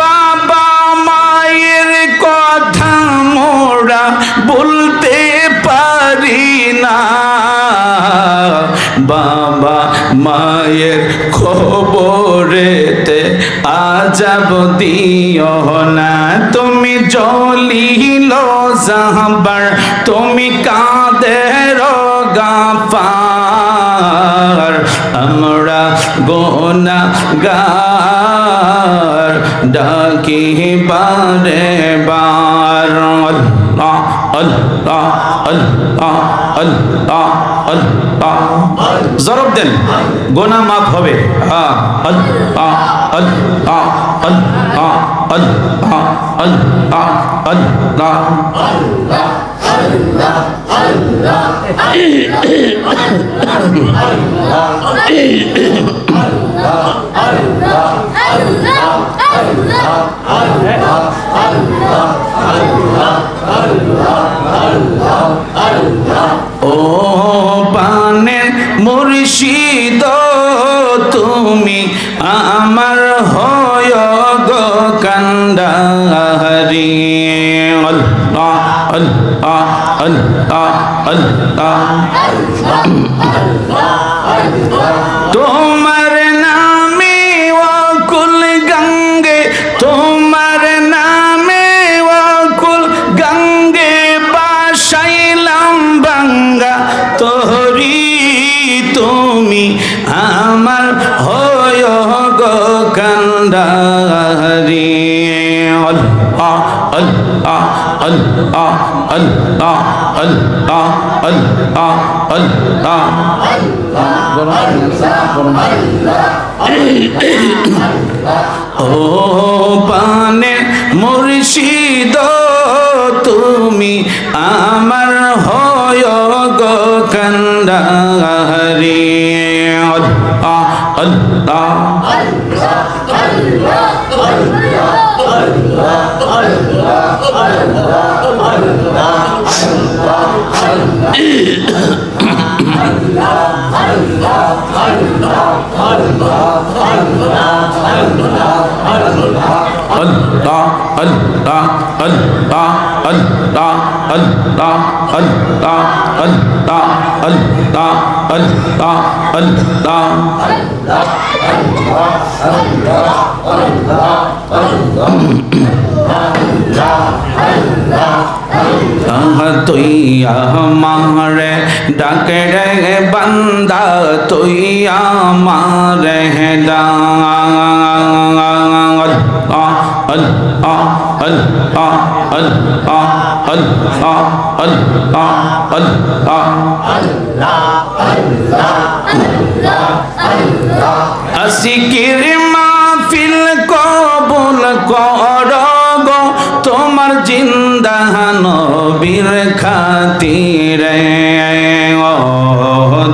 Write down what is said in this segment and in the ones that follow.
বাবা মায়ের কথা মোরা বলতে পারি না। বাবা মায়ের খবরেতে আজাব দিও না। তুমি জলিল জাহবার তুমি কাঁদের গাফার, আমরা গোনা গার ডাকি বারে বার। আল্লাহ আল্লাহ আল্লাহ আল্লাহ আল্লাহ। জরব দেন গোনা মাফ হবে। আল্লাহ আল্লাহ আল্লাহ আল্লাহ আল্লাহ আল্লাহ। ও পানের মুর্শিদ তুমি আমার হয় গো আল্লাহ আল্লাহ আল্লাহ আল্লাহ তোমার নামে ওকুল গঙ্গে, তোমার নামে ওকুল গঙ্গে বাসাইলাম বাঙ্গা। তোরি তুমি আমার হয় গো কান্ডারি। আল্লাহ আল্লাহ আল্লাহ আল্লাহ আল্লাহ আল্লাহ আল্লাহ ও পানে মুর্শিদ, তুমি আমার হয় গো কান্ডারি আল্লাহ আল্লাহ আল্লাহ আল্লাহ আল্লাহ আল্লাহ 啊哈！啊哈！啊！ডাকে রে বান্দা তুই আমার হেদার আসিকির মাহফিল কবুল কর। তোমার জিন্দা নবীর খাতিরে। ও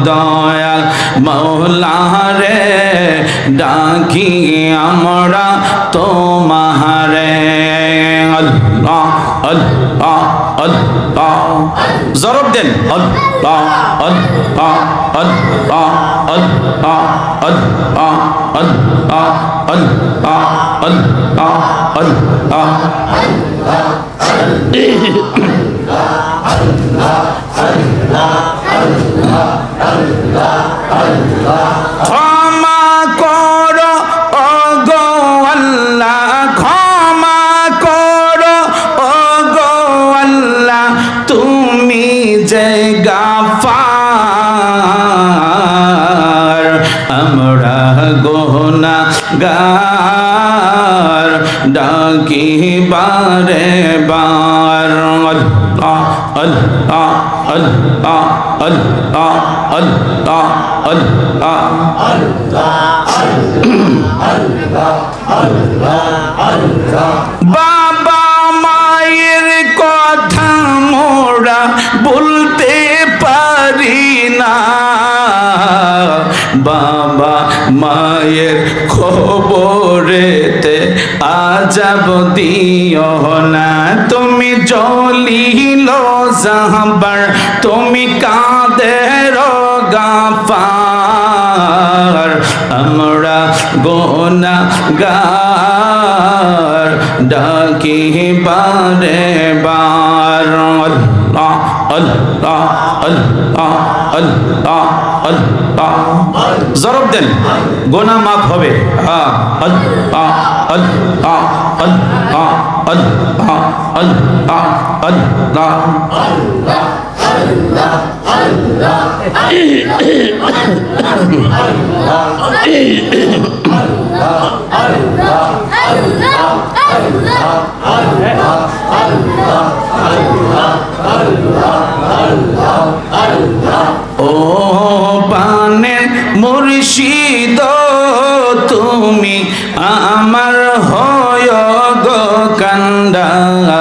দয়াল মৌলা রে ডাকি আমরা তোমারে। আল্লাহ আল্লাহ আল্লাহ জরব দেন আল্লাহ আল্লাহ আল্লাহ আল্লাহ আল্লাহ আল্লাহ আল্লাহ আল্লাহ আল্লাহ ক্ষমা আল্লাহ আল্লাহ আল্লাহ আল্লাহ আল্লাহ আল্লাহ বাবা মায়ের কথা মোরা বলতে পারি না। বাবা মায়ের খবরেতে আজাব দিও না তুমি জলিল জাহবার, তুমি কাঁদের গাফার আমরা গোনা গার ডাকি বারে বার। আল্লাহ আল্লাহ আল্লাহ আল্লাহ আল্লাহ। জরব দেন, গোনা মাফ হবে। হ্যাঁ আল্লাহ আল্লাহ আল্লাহ আল্লাহ। আল্লাহ। আল্লাহ ও পানের মুর্শিদ তুমি আমার হয় গো কান্দাহারি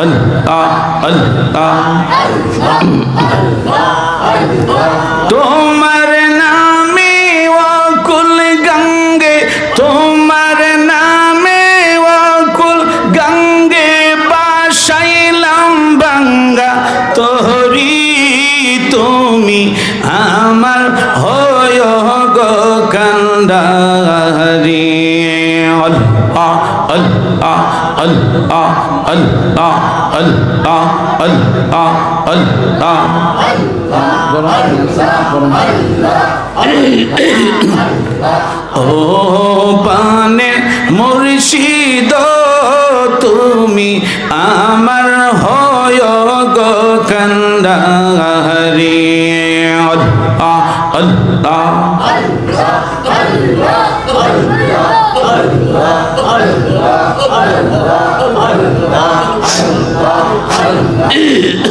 আল্লাহ আল্লাহ তোমার নামে অকুল গঙ্গে, তোমার নামে অকুল গঙ্গে বাসাইলাম বাঙ্গা। তোরি তুমি আমার হয় গো কান্দারি আল্লাহ আল্লাহ আল্লাহ আল্লাহ আল্লাহ আল্লাহ ও পানে মুর্শিদ তুমি আমার হয় গো কান্দাহারি আল্লাহ আল্লাহ Allah